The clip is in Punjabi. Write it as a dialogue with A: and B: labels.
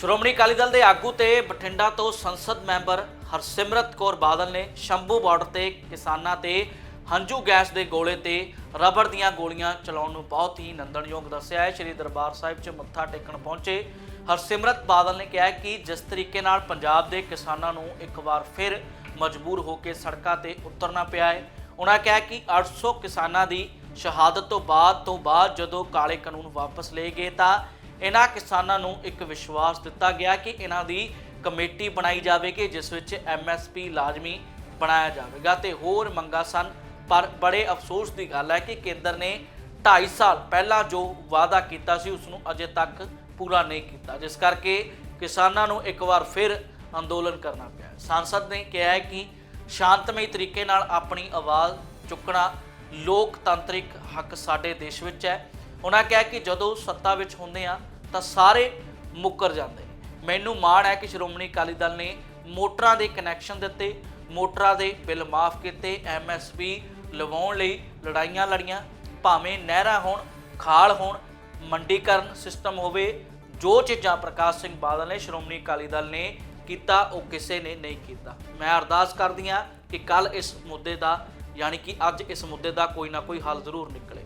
A: ਸ਼੍ਰੋਮਣੀ ਅਕਾਲੀ ਦਲ ਦੇ ਆਗੂ ਤੇ ਬਠਿੰਡਾ ਤੋਂ ਸੰਸਦ ਮੈਂਬਰ ਹਰਸਿਮਰਤ ਕੌਰ ਬਾਦਲ ਨੇ ਸ਼ੰਭੂ ਬਾਰਡਰ ਤੇ ਕਿਸਾਨਾਂ ਤੇ ਹੰਝੂ ਗੈਸ ਦੇ ਗੋਲੇ ਤੇ ਰਬੜ ਦੀਆਂ ਗੋਲੀਆਂ ਚਲਾਉਣ ਨੂੰ ਬਹੁਤ ਹੀ ਨੰਦਣਯੋਗ ਦੱਸਿਆ ਹੈ। ਸ਼੍ਰੀ ਦਰਬਾਰ ਸਾਹਿਬ 'ਚ ਮੱਥਾ ਟੇਕਣ ਪਹੁੰਚੇ ਹਰਸਿਮਰਤ ਬਾਦਲ ਨੇ ਕਿਹਾ ਕਿ ਜਿਸ ਤਰੀਕੇ ਨਾਲ ਪੰਜਾਬ ਦੇ ਕਿਸਾਨਾਂ ਨੂੰ ਇੱਕ ਵਾਰ ਫਿਰ ਮਜਬੂਰ ਹੋ ਕੇ ਸੜਕਾਂ ਤੇ ਉਤਰਨਾ ਪਿਆ ਹੈ ਉਹਨਾਂ ਕਿਹਾ ਕਿ 800 ਕਿਸਾਨਾਂ ਦੀ ਸ਼ਹਾਦਤ ਤੋਂ ਬਾਅਦ ਤੋਂ ਬਾਅਦ ਜਦੋਂ ਕਾਲੇ ਕਾਨੂੰਨ ਵਾਪਸ ਲਏ ਗਏ ਤਾਂ ਇਹਨਾਂ ਕਿਸਾਨਾਂ ਨੂੰ ਇੱਕ ਵਿਸ਼ਵਾਸ ਦਿੱਤਾ ਗਿਆ ਕਿ ਇਹਨਾਂ ਦੀ ਕਮੇਟੀ ਬਣਾਈ ਜਾਵੇਗੀ, ਜਿਸ ਵਿੱਚ ਐਮਐਸਪੀ ਲਾਜ਼ਮੀ ਬਣਾਇਆ ਜਾਵੇਗਾ। ਤੇ ਹੋਰ ਮੰਗਾਂ ਸਨ, ਪਰ ਬੜੇ ਅਫਸੋਸ ਦੀ ਗੱਲ ਹੈ ਕਿ ਕੇਂਦਰ ਨੇ 2.5 ਸਾਲ ਪਹਿਲਾਂ ਜੋ ਵਾਅਦਾ ਕੀਤਾ ਸੀ, ਉਸ ਨੂੰ ਅਜੇ ਤੱਕ ਪੂਰਾ ਨਹੀਂ ਕੀਤਾ। ਜਿਸ ਕਰਕੇ ਕਿਸਾਨਾਂ ਨੂੰ ਇੱਕ ਵਾਰ ਫਿਰ ਅੰਦੋਲਨ ਕਰਨਾ ਪਿਆ ਹੈ। ਸਾਂਸਦ ਨੇ ਕਿਹਾ ਹੈ ਕਿ ਸ਼ਾਂਤਮਈ ਤਰੀਕੇ ਨਾਲ ਆਪਣੀ ਆਵਾਜ਼ ਚੁੱਕਣਾ ਲੋਕਤੰਤਰਿਕ ਹੱਕ ਸਾਡੇ ਦੇਸ਼ ਵਿੱਚ ਹੈ। ਉਹਨਾਂ ਕਿਹਾ ਕਿ ਜਦੋਂ ਸੱਤਾ ਵਿੱਚ ਹੁੰਦੇ ਆ ਤਾਂ ਸਾਰੇ ਮੁੱਕਰ ਜਾਂਦੇ। ਮੈਨੂੰ ਮਾਣ ਹੈ ਕਿ ਸ਼੍ਰੋਮਣੀ ਅਕਾਲੀ ਦਲ ਨੇ ਮੋਟਰਾਂ ਦੇ ਕਨੈਕਸ਼ਨ ਦਿੱਤੇ, ਮੋਟਰਾਂ ਦੇ ਬਿੱਲ ਮਾਫ ਕੀਤੇ ਐਮਐਸਪੀ ਲਵਾਉਣ ਲਈ ਲੜਾਈਆਂ ਲੜੀਆਂ, ਭਾਵੇਂ ਨਹਿਰਾਂ ਹੋਣ, ਖਾਲ ਹੋਣ, ਮੰਡੀਕਰਨ ਸਿਸਟਮ ਹੋਵੇ, ਜੋ ਚੀਜ਼ਾਂ ਪ੍ਰਕਾਸ਼ ਸਿੰਘ ਬਾਦਲ ਨੇ ਸ਼੍ਰੋਮਣੀ ਅਕਾਲੀ ਦਲ ਨੇ ਕੀਤਾ, ਉਹ ਕਿਸੇ ਨੇ ਨਹੀਂ ਕੀਤਾ। ਮੈਂ ਅਰਦਾਸ ਕਰਦੀ ਹਾਂ ਕਿ ਕੱਲ ਇਸ ਮੁੱਦੇ ਦਾ, ਯਾਨੀ ਕਿ ਅੱਜ ਇਸ ਮੁੱਦੇ ਦਾ ਕੋਈ ਨਾ ਕੋਈ ਹੱਲ ਜ਼ਰੂਰ ਨਿਕਲੇ।